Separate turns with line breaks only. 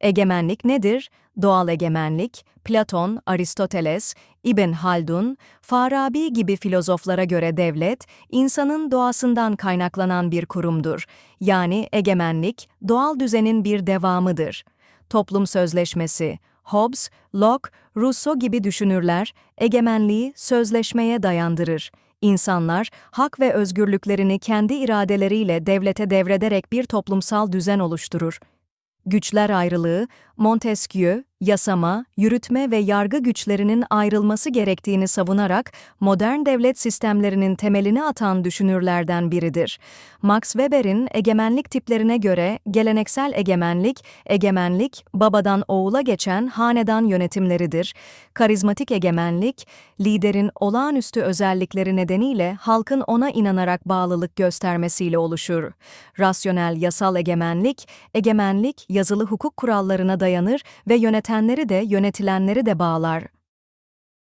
Egemenlik nedir? Doğal egemenlik, Platon, Aristoteles, İbn Haldun, Farabi gibi filozoflara göre devlet, insanın doğasından kaynaklanan bir kurumdur. Yani egemenlik, doğal düzenin bir devamıdır. Toplum sözleşmesi, Hobbes, Locke, Rousseau gibi düşünürler, egemenliği sözleşmeye dayandırır. İnsanlar, hak ve özgürlüklerini kendi iradeleriyle devlete devrederek bir toplumsal düzen oluşturur. Güçler ayrılığı, Montesquieu, yasama, yürütme ve yargı güçlerinin ayrılması gerektiğini savunarak modern devlet sistemlerinin temelini atan düşünürlerden biridir. Max Weber'in egemenlik tiplerine göre geleneksel egemenlik, egemenlik, babadan oğula geçen hanedan yönetimleridir. Karizmatik egemenlik, liderin olağanüstü özellikleri nedeniyle halkın ona inanarak bağlılık göstermesiyle oluşur. Rasyonel yasal egemenlik, egemenlik yazılı hukuk kurallarına dayanır ve yönetenleri de yönetilenleri de bağlar.